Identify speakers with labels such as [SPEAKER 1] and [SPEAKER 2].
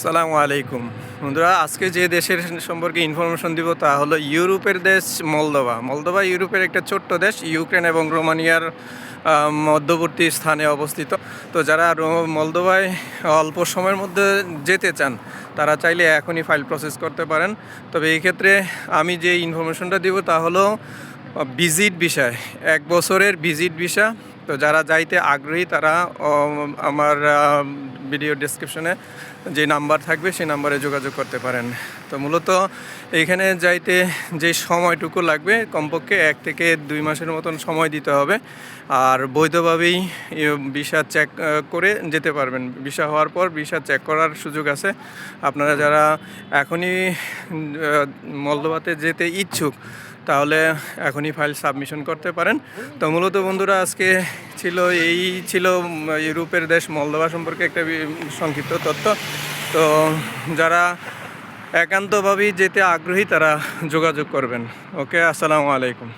[SPEAKER 1] সালামু আলাইকুম। বন্ধুরা, আজকে যে দেশের সম্পর্কে ইনফরমেশন দিব তা হলো ইউরোপের দেশ মলদোভা। মলদোভা ইউরোপের একটা ছোট্ট দেশ, ইউক্রেন এবং রোমানিয়ার মধ্যবর্তী স্থানে অবস্থিত। তো যারা মলদোভায় অল্প সময়ের মধ্যে যেতে চান, তারা চাইলে এখনই ফাইল প্রসেস করতে পারেন। তবে এই ক্ষেত্রে আমি যে ইনফরমেশনটা দিব তা হলো ভিজিট বিষয় এক বছরের ভিজিট ভিসা তো যারা যাইতে আগ্রহী, তারা আমার ভিডিও ডেসক্রিপশনে যে নাম্বার থাকবে, সেই নাম্বারে যোগাযোগ করতে পারেন। তো মূলত এইখানে যাইতে যে সময়টুকু লাগবে, কমপক্ষে এক থেকে দুই মাসের মতন সময় দিতে হবে। আর বৈধভাবেই ভিসা চেক করে যেতে পারবেন। ভিসা হওয়ার পর ভিসা চেক করার সুযোগ আছে। আপনারা যারা এখনই মলদোভাতে যেতে ইচ্ছুক, তাহলে এখনই ফাইল সাবমিশন করতে পারেন। তো মূলত বন্ধুরা, আজকে ছিল এই ছিল ইউরোপের দেশ মলদোভা সম্পর্কে একটা সংক্ষিপ্ত তথ্য। তো যারা একান্তভাবেই যেতে আগ্রহী তারা যোগাযোগ করবেন। ওকে, আসসালামু আলাইকুম।